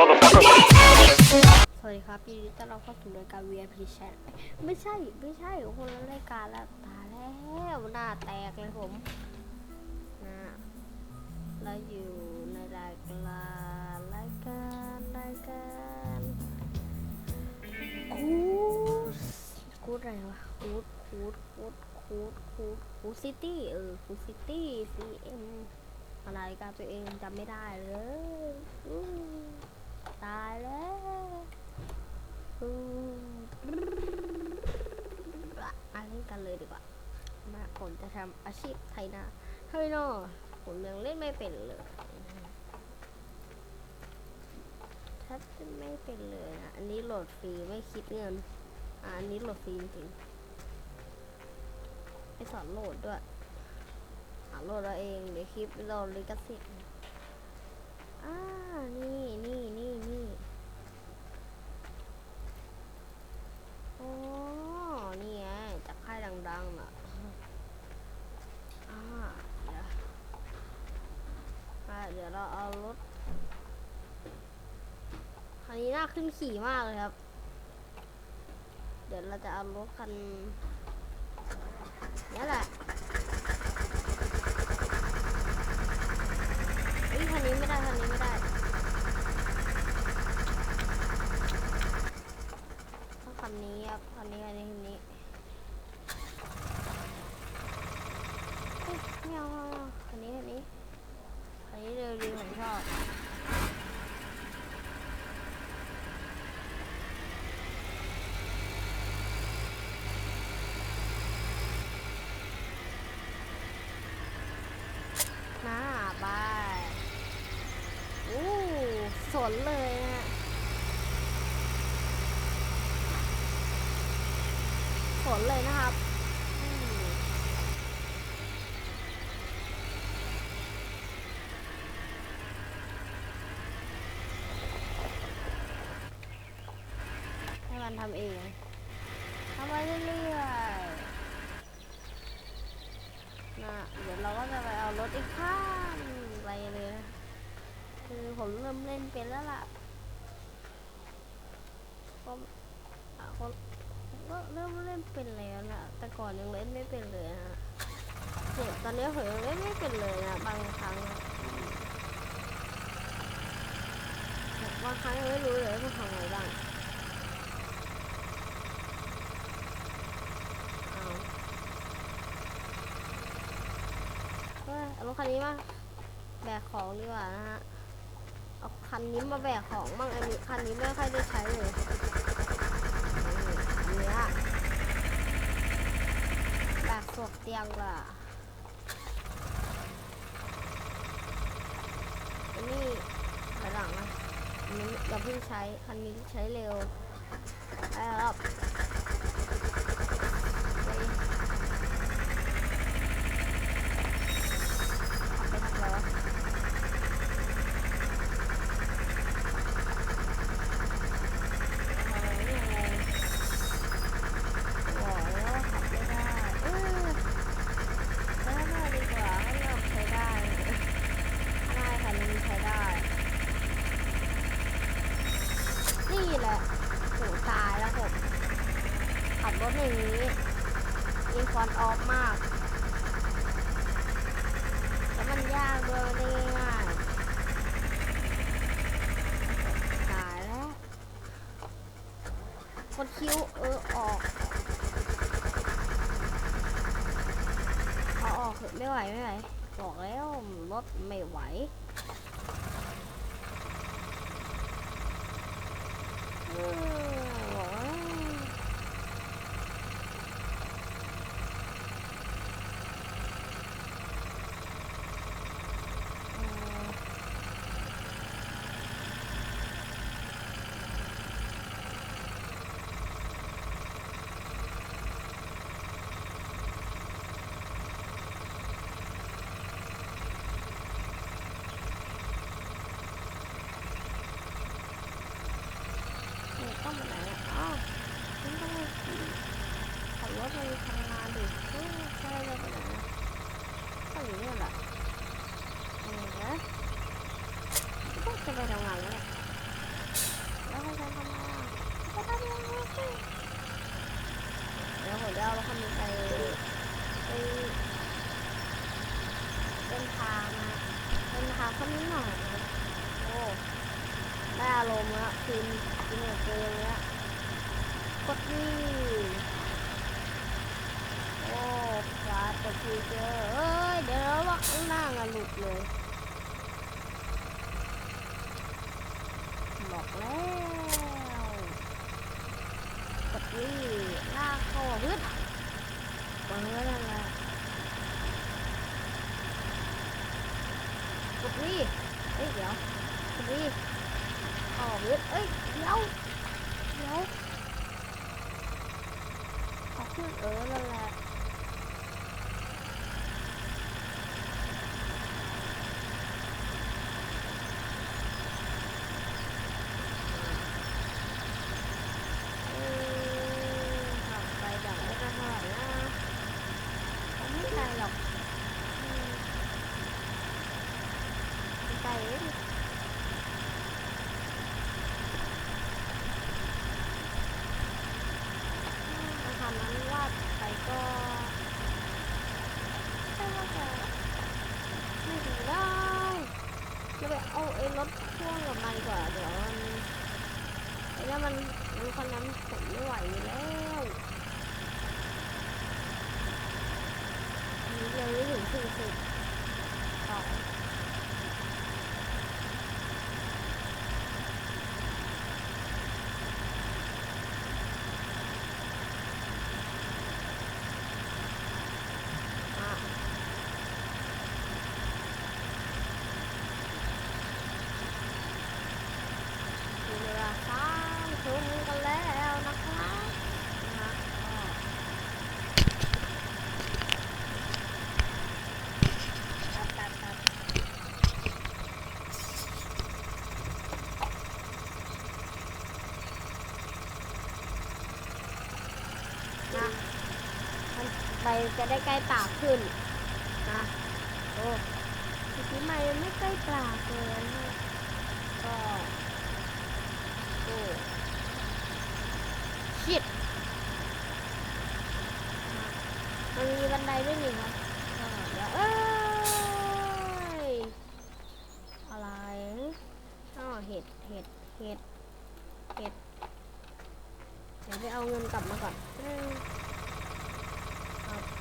สวัสดีครับยินดีต้อนรับเข้าสู่รายการ VIP Chat ไม่ใช่ ไม่ใช่คนละรายการแล้วตาแล้วหน้าแตกเลยผมนะเราอยู่ในรายการรายการรายการคูดคูดอะไรวะคูดคูดคูดคูดคูดคูดซิตี้เออคูดซิตี้ CM อะไรการตัวเองจำไม่ได้เลย ตายแล้วอืมาเล่นกันเลยดีกว่ามาผมจะทำอาชีพไทยนาเฮ้ยโนผมยังเล่นไม่เป็นเลยถ้าไม่เป็นเลยนะอันนี้โหลดฟรีไม่คิดเงินอันนี้โหลดฟรีจริงไปสอนโหลดด้วยโหลดเราเองเดี๋ยวคลิปเราลิขสิทธิ์ อ่า นี่นี่นี่นี่โอ้นี่ไงจากค่ายดังๆน่ะอ่าเดี๋ยวอ่าเดี๋ยวเราเอารถคันนี้น่าขึ้นขี่มากเลยครับ เดี๋ยวเราจะเอารถคันนี่แหละเฮ้ย คันนี้ไม่ได้คันนี้ไม่ได้ ต้องคันนี้ครับคันนี้คันนี้คันนี้เฮ้ยไม่เอาไม่เอาคันนี้คันนี้คันนี้เร็วดีผมชอบหน้าบายอู้ สนเลยนะฝนเลยนะครับให้มันทำเองทำไปเรื่อยๆนะเดี๋ยวเราก็จะไปเอารถอีกข้างไปเลยนะ คือผมเริ่มเล่นเป็นแล้วล่ะก็อะคนก็เริ่มเล่นเป็นแล้วนะแต่ก่อนยังเล่นไม่เป็นเลยนะเนี่ยตอนนี้ผมยังเล่นไม่เป็นเลยนะบางครั้งบางครั้งยังไม่รู้เลยว่าทำอะไรบ้างเอาเฮ้ยเอารถคันนี้มาแบกของดีกว่านะฮะ คันนี้มาแบกของบ้างอันนี้คันนี้ไม่ค่อยได้ใช้เลยนี่อันเนี้ยแบกสวกเตียงล่ะอันนี้หลังนะอันนี้เราเพิ่งใช้คันนี้ใช้เร็วไปครับไปขับไปทำอะไรวะทำอะไรเนี่ยงง บอกเลยว่าขับไม่ได้ เออแล้วหน้าดีกว่าให้ลองใช้ได้หน้าคันนี้ใช้ได้ นี่แหละโหตายแล้วผม ขับรถอย่างนี้มีฟอนออฟมากแล้วมันยากด้วยไม่ได้ง่ายตายแล้วคนคิ้วเออออกเอาออกเถอะไม่ไหวไม่ไหวบอกแล้วรถไม่ไหวเออบอกแล้วเออนี่ต้องไปไหนอะ สัก นิดหน่อยโอ้ได้อารมณ์ล้วคืนกินเกมแล้วกดนี่โอ้ฟาดกับพีเจอเอ้ยเดี๋ยวว่าข้างหน้างานหลุดเลยบอกแล้วกดนี่ลาคอฮึดวางไว้นั่น แหละกดนี่เอ้ยเดี๋ยวกดนี่อ๋อฮึดเอ้ยเดี๋ยวเดี๋ยวเอขึ้นเออนั่นแหละเออขับไปแบบไม่ค่อยเท่าไหร่นะผมไม่ไกลหรอกอืมไม่ไกลเอง ถ้าทำนั้นวาดไปก็ใช่ว่าจะไม่ถึงได้ จะไปเอาไอ้รถพ่วงกับมันก่อนเดี๋ยวมันไอ้นั่นมันมันคนนั้นผมไม่ไหวแล้วอันนี้เลยไม่ถึงสี่สิบสองอะถึงเวลาสร้างทุนกันแล้วนะคะนะคะก็ตัดตัดตัดนะมันใบ จะได้ใกล้ปากขึ้นนะโอ้ทีนี้ไม่ไม่ใกล้ปากเลยนะก็โอ้ชิดมันมีบันไดด้วยนี่ครับเดี๋ยวเอ้ยอะไรอ๋อเห็ดเห็ดเห็ดเห็ดเดี๋ยวไปเอาเงินกลับมาก่อน out.